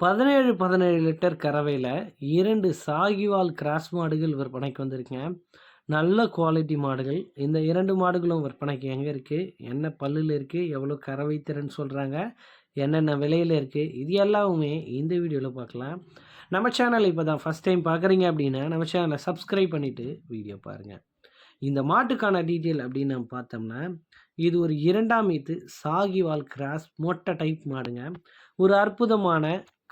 பதினேழு பதினேழு லிட்டர் கறவையில் இரண்டு சாகிவால் கிராஸ் மாடுகள் விற்பனைக்கு வந்திருக்குங்க. நல்ல குவாலிட்டி மாடுகள். இந்த இரண்டு மாடுகளும் விற்பனைக்கு எங்கே இருக்குது என்ன பல்லில் இருக்குது எவ்வளோ கறவை திறன் சொல்கிறாங்க என்னென்ன விலையில் இருக்குது இது எல்லாமே இந்த வீடியோவில் பார்க்கலாம் நம்ம சேனல் இப்போ தான் ஃபஸ்ட் டைம் பார்க்குறீங்க அப்படின்னா நம்ம சேனலை சப்ஸ்கிரைப் பண்ணிவிட்டு வீடியோ பாருங்கள் இந்த மாட்டுக்கான டீட்டெயில் அப்படின்னு நம்ம பார்த்தோம்னா இது ஒரு இரண்டாம் ஈத்து சாகிவால் கிராஸ் மொட்டை டைப் மாடுங்க. ஒரு அற்புதமான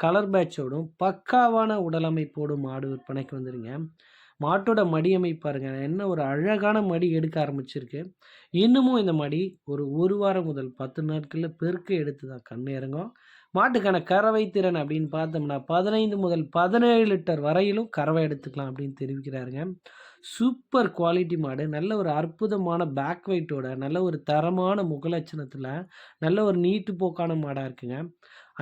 கலர் பேட்சோடும் பக்காவான உடலமைப்போடும் மாடு விற்பனைக்கு வந்துடுங்க மாட்டோட மடி அமைப்பாருங்க என்ன ஒரு அழகான மடி எடுக்க ஆரம்பிச்சிருக்கு. இன்னமும் இந்த மடி ஒரு ஒரு வாரம் முதல் பத்து நாட்களில் பெருக்க எடுத்து தான் கண் இறங்கும். மாட்டுக்கான கறவை திறன் அப்படின்னு பார்த்தோம்னா பதினைந்து முதல் பதினேழு லிட்டர் வரையிலும் கறவை எடுத்துக்கலாம் அப்படின்னு தெரிவிக்கிறாருங்க. சூப்பர் குவாலிட்டி மாடு. நல்ல ஒரு அற்புதமான பேக் வெயிட்டோட நல்ல ஒரு தரமான முகலட்சணத்தில் நல்ல ஒரு நீட்டு போக்கான மாடாக இருக்குங்க.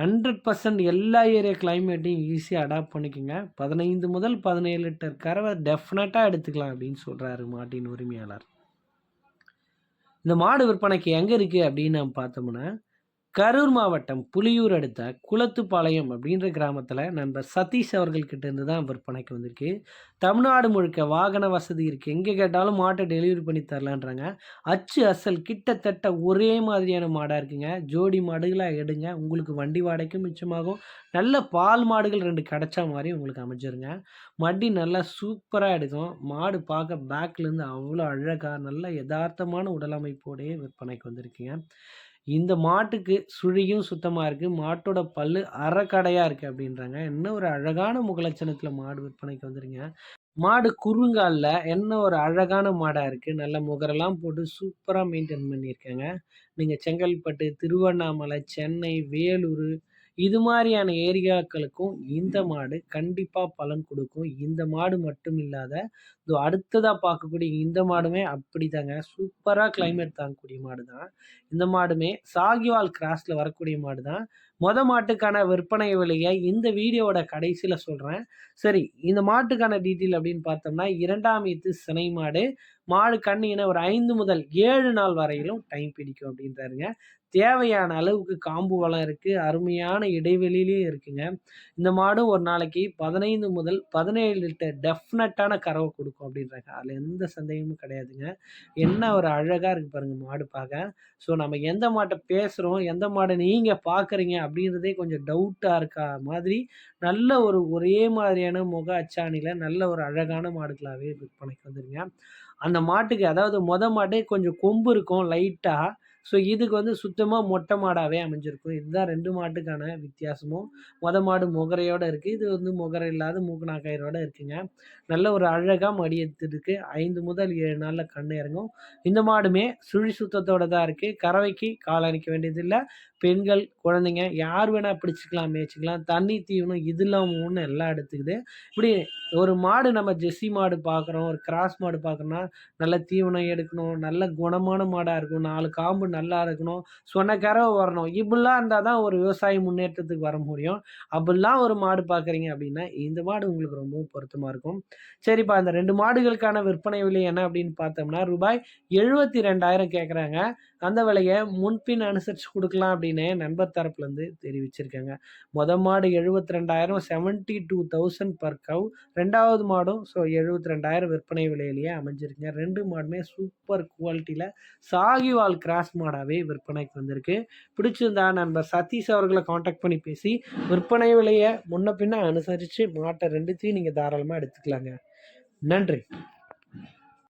ஹண்ட்ரட் பர்சன்ட் எல்லா ஏரியா கிளைமேட்டையும் ஈஸியாக அடாப்ட் பண்ணிக்கோங்க. பதினைந்து முதல் பதினேழு லிட்டர் கறவை டெஃபினட்டாக எடுத்துக்கலாம் அப்படின்னு சொல்கிறாரு மாட்டின் உரிமையாளர். இந்த மாடு விற்பனைக்கு எங்கே இருக்குது அப்படின்னு நம்ம பார்த்தோம்னா கரூர் மாவட்டம் புலியூர் அடுத்த குளத்துப்பாளையம் அப்படின்ற கிராமத்தில் நண்பர் சதீஷ் அவர்கள்கிட்ட இருந்து தான் விற்பனைக்கு வந்திருக்கு. தமிழ்நாடு முழுக்க வாகன வசதி இருக்குது எங்கே கேட்டாலும் மாட்டை டெலிவரி பண்ணி தரலான்றாங்க. அச்சு அசல் கிட்டத்தட்ட ஒரே மாதிரியான மாடாக இருக்குங்க. ஜோடி மாடுகளாக எடுங்க. உங்களுக்கு வண்டி வாடகைக்கும் மிச்சமாகும். நல்ல பால் மாடுகள் ரெண்டு கிடச்சா மாதிரி உங்களுக்கு அமைச்சிருங்க மடி நல்லா சூப்பராக எடுக்கும். மாடு பார்க்க பேக்லேருந்து அவ்வளோ அழகாக நல்ல யதார்த்தமான உடலமைப்போடையே விற்பனைக்கு வந்திருக்குங்க. இந்த மாட்டுக்கு சுழியும் சுத்தமாக இருக்குது மாட்டோட பல்லு அறக்கடையாக இருக்குது அப்படின்றாங்க. என்ன ஒரு அழகான முகலட்சணத்தில் மாடு விற்பனைக்கு வந்துருங்க. மாடு குறுங்காலில் என்ன ஒரு அழகான மாடாக இருக்குது நல்ல முகரெல்லாம் போட்டு சூப்பராக மெயின்டைன் பண்ணியிருக்காங்க. நீங்கள் செங்கல்பட்டு திருவண்ணாமலை சென்னை வேலூர் இது மாதிரியான ஏரியாக்களுக்கும் இந்த மாடு கண்டிப்பாக பலன் கொடுக்கும். இந்த மாடு மட்டும் இல்லாத இதோ அடுத்ததாக பார்க்கக்கூடிய இந்த மாடுமே அப்படி தாங்க சூப்பராக கிளைமேட் தாங்கக்கூடிய மாடு தான் இந்த மாடுமே சாகிவால் கிராஸில் வரக்கூடிய மாடு தான் மொத மாட்டுக்கான விற்பனை விலையை இந்த வீடியோவோட கடைசியில் சொல்கிறேன் சரி இந்த மாட்டுக்கான டீட்டெயில் அப்படின்னு பார்த்தோம்னா இரண்டாம் ஈத்து சினை மாடு மாடு கண்ணின ஒரு ஐந்து முதல் ஏழு நாள் வரையிலும் டைம் பிடிக்கும் அப்படின்றாருங்க. தேவையான அளவுக்கு காம்பு வளம் இருக்குது அருமையான இடைவெளியிலையும் இருக்குங்க. இந்த மாடும் ஒரு நாளைக்கு பதினைந்து முதல் பதினேழு லிட்டர் டெஃபினட்டான கறவை கொடுக்கும் அப்படின்றாங்க. அதில் எந்த சந்தேகமும் கிடையாதுங்க. என்ன ஒரு அழகாக இருக்குது பாருங்கள் மாடு பார்க்க. ஸோ நம்ம எந்த மாட்டை பேசுகிறோம் எந்த மாடை நீங்கள் பார்க்குறீங்க அப்படின்றதே கொஞ்சம் டவுட்டாக இருக்கா மாதிரி நல்ல ஒரு ஒரே மாதிரியான முக அச்சாணியில் நல்ல ஒரு அழகான மாடுகளாகவே விற்பனைக்கு வந்துருங்க அந்த மாட்டுக்கு அதாவது மொத மாட்டே கொஞ்சம் கொம்பு இருக்கும் லைட்டாக ஸோ இதுக்கு வந்து சுத்தமாக மொட்டை மாடாகவே அமைஞ்சிருக்கும். இதுதான் ரெண்டு மாட்டுக்கான வித்தியாசமும். மொத மாடு முகரையோடு இருக்குது இது வந்து முகரை இல்லாத மூக்குநாக்கயிறோட இருக்குங்க. நல்ல ஒரு அழகாக மடி எடுத்துருக்கு. ஐந்து முதல் ஏழு நாளில் கண்ணு இறங்கும். இந்த மாடுமே சுழி சுத்தத்தோடு தான் இருக்குது கறவைக்கு காலணிக்க வேண்டியதில்லை. பெண்கள் குழந்தைங்க யார் வேணால் பிடிச்சிக்கலாம் மேய்ச்சிக்கலாம். தண்ணி தீவனம் இது இல்லாமல் ஒன்று எல்லாம் எடுத்துக்குது. இப்படி ஒரு மாடு நம்ம ஜெஸ்ஸி மாடு பார்க்குறோம் ஒரு கிராஸ் மாடு பார்க்குறோன்னா நல்ல தீவனம் எடுக்கணும் நல்ல குணமான மாடாக இருக்கும் நாலு காம்பு நல்லா இருக்கணும். சொன்ன வரணும். இப்படிலாம் இருந்தால் தான் ஒரு விவசாய முன்னேற்றத்துக்கு வர முடியும். அப்படிலாம் ஒரு மாடு பார்க்குறீங்க அப்படின்னா இந்த மாடு உங்களுக்கு ரொம்பவும் பொருத்தமாக இருக்கும். சரிப்பா இந்த ரெண்டு மாடுகளுக்கான விற்பனை விலை என்ன அப்படின்னு பார்த்தோம்னா ரூபாய் எழுபத்தி ரெண்டாயிரம் கேட்குறாங்க அந்த விலையை முன்பின் அனுசரித்து கொடுக்கலாம் அப்படின்னு நண்பர் தரப்புலேருந்து தெரிவிச்சிருக்காங்க. மொத மாடு எழுபத்தி ரெண்டாயிரம் seventy two thousand per cow ரெண்டாவது மாடும் ஸோ எழுபத்தி ரெண்டாயிரம் விற்பனை விலையிலேயே அமைஞ்சிருக்குங்க. ரெண்டு மாடுமே சூப்பர் குவாலிட்டியில் சாகிவால் கிராஸ் மாடாகவே விற்பனைக்கு வந்திருக்கு. பிடிச்சிருந்தா நண்பர் சதீஷ் அவர்களை காண்டாக்ட் பண்ணி பேசி விற்பனை விலையை முன்ன பின்ன அனுசரித்து மாட்டை ரெண்டுத்தையும் நீங்கள் தாராளமாக எடுத்துக்கலாங்க. நன்றி.